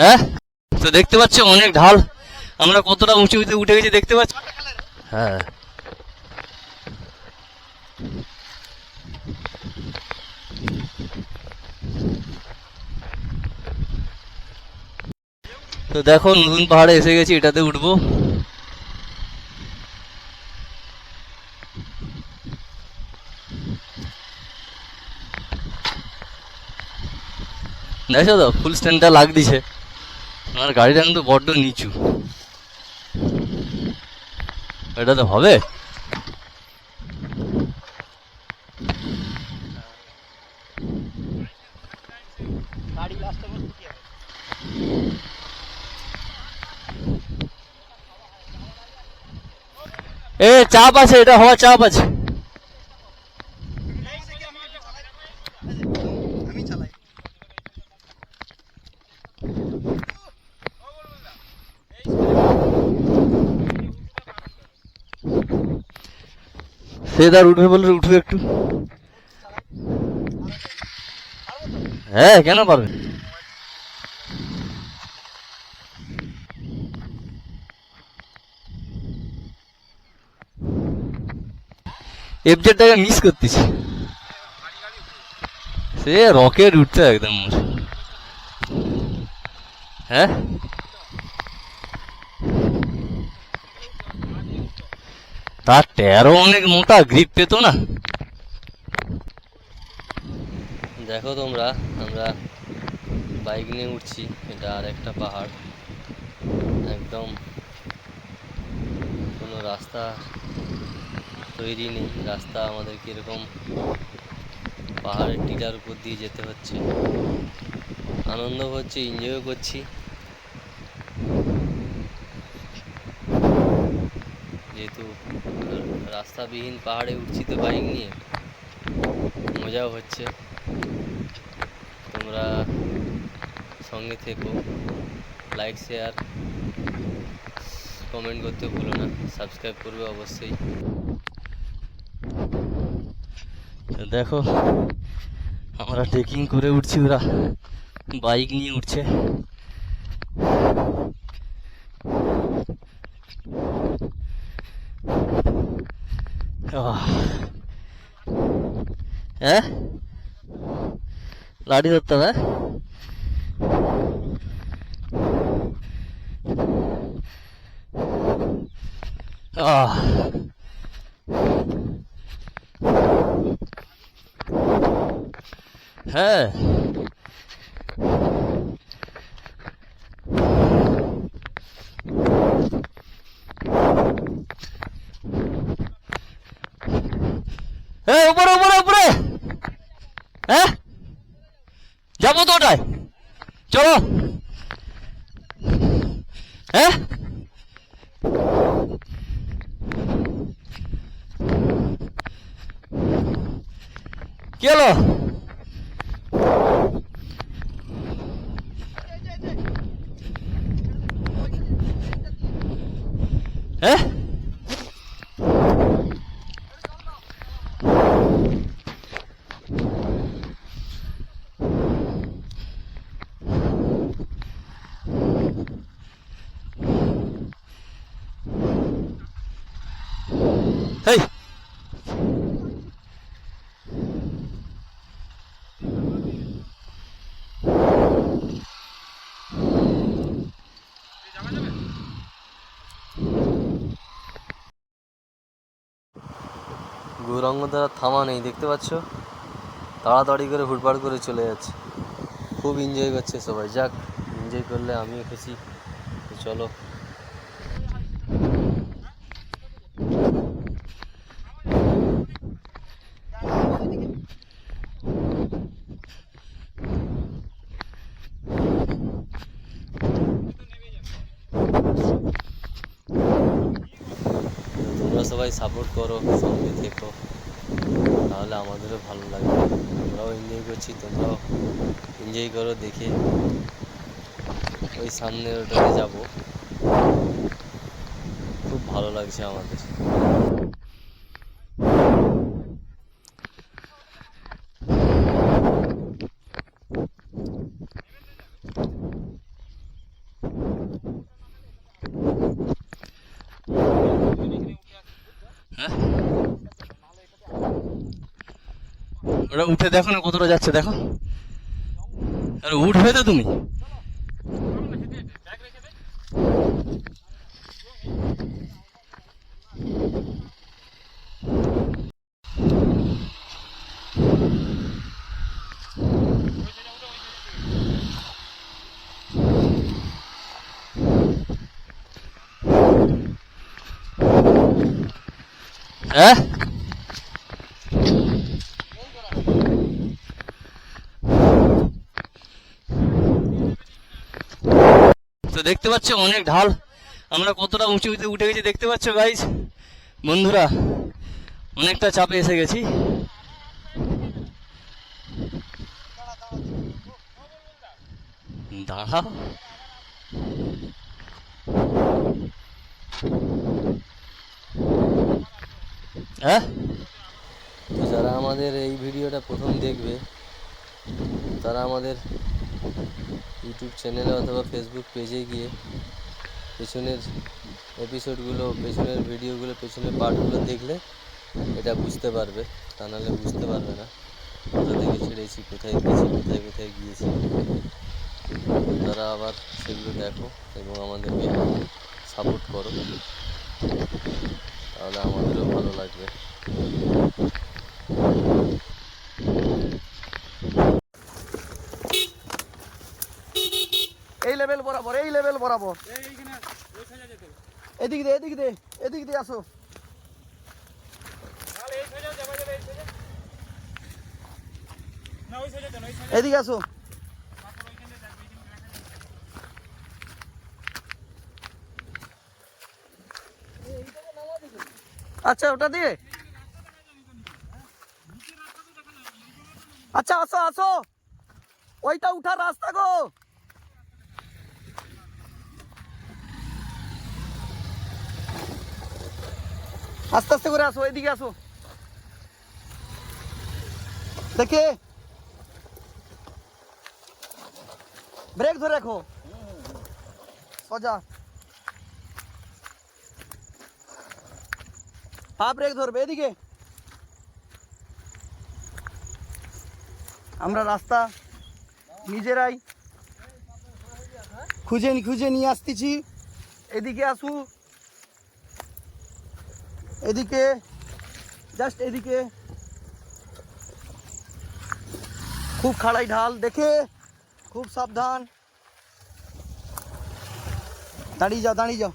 হ্যাঁ? তো দেখতে পাচ্ছ অনেক ঢাল। আমরা কতটা উঁচু উঁচু উঠে গেছি দেখতে পাচ্ছ? হ্যাঁ। তো দেখো, নতুন পাহাড়ে এসে গেছি, এটাতে উঠবো। দেখো তো ফুল স্ট্যান্ডটা লাগ দিছে। আমার গাড়িটা কিন্তু বড্ড নিচু। এটা তো হবে? এ চাপ আছে এটা হওয়া চাপ আছে। সে তার উঠবে বলে উঠবে একটু। হ্যাঁ কেন পারবে? এফজেডটাকে মিস করতেছি। সে রকেট উঠছে একদম। হ্যাঁ? তার তেরো অনেক মোটা গ্রিপ পেত না। দেখো তোমরা, আমরা বাইক নিয়ে উঠছি, এটা আর একটা পাহাড়। একদম কোনো রাস্তা তৈরি নেই, রাস্তা আমাদের কীরকম পাহাড়ের টিলার উপর দিয়ে যেতে হচ্ছে। আনন্দ হচ্ছে এনজয়ও করছি। যেহেতু রাস্তাবিহীন পাহাড়ে উঠছি তো বাইক নিয়ে, মজাও হচ্ছে। তোমরা সঙ্গে থেকো লাইক শেয়ার কমেন্ট করতে ভুলো না সাবস্ক্রাইব করবে অবশ্যই। দেখো, আমরা ট্রেকিং করে উঠছি, ওরা বাইক নিয়ে উঠছে। আহ। হ্যাঁ লাঠি ধরতে হবে হ্যাঁ? আহ হ্যাঁ এই উপরে উপরে উপরে হ্যাঁ যাব তো ওটায় চলো হ্যাঁ কি হলো হ্যাঁ গৌরাঙ্গ দ্বারা থামা নেই, দেখতে পাচ্ছ? তাড়াতাড়ি করে হুটপাট করে চলে যাচ্ছে। খুব এনজয় করছে সবাই। যাক এনজয় করলে আমিও খুশি। চলো। সবাই সাপোর্ট করো, সঙ্গে থেকো। তাহলে আমাদেরও ভালো লাগবে। আমরাও এনজয় করছি, তোমরাও এনজয় করো, দেখে ওই সামনের ওটাতে যাব। খুব ভালো লাগছে আমাদের। ওটা উঠে দেখো না কতটা যাচ্ছে দেখো। আরে উঠবে তো তুমি। হ্যাঁ? তো দেখতে পাচ্ছ অনেক ঢাল। আমরা কতটা উঁচু উঁচু উঠে গেছি দেখতে পাচ্ছ গাইজ বন্ধুরা, অনেকটা চাপে এসে গেছি। দাঁড়াও। হ্যাঁ? যারা আমাদের এই ভিডিওটা প্রথম দেখবে, তারা আমাদের ইউটিউব চ্যানেলে অথবা ফেসবুক পেজে গিয়ে পেছনের এপিসোডগুলো পেছনের ভিডিওগুলো পেছনের পার্টগুলো দেখলে এটা বুঝতে পারবে। তা নাহলে বুঝতে পারবে না। কোথা থেকে ছেড়েছি, কোথায় গেছি, কোথায় কোথায় গিয়েছি। তারা আবার সেগুলো দেখো এবং আমাদেরকে সাপোর্ট করো। তাহলে আমাদেরও ভালো লাগবে এই লেভেল বরাবর এদিক দে এদিক দে এদিক দিয়ে আসো। এদিকে আসো। আচ্ছা ওটা দিয়ে। আচ্ছা আসো আসো। ওইটা উঠার রাস্তা গো। আস্তে আস্তে করে আসো, এদিকে আসো। দেখে। ব্রেক ধরে রাখো। সোজা। পা ব্রেক ধরবে, এদিকে। আমরা রাস্তা নিজেরাই খুঁজে খুঁজে নিয়ে আসতেছি। এদিকে আসু। এদিকে জাস্ট এদিকে। খুব খাড়াই ঢাল দেখে খুব সাবধান। দাঁড়িয়ে যাও দাঁড়িয়ে যাও।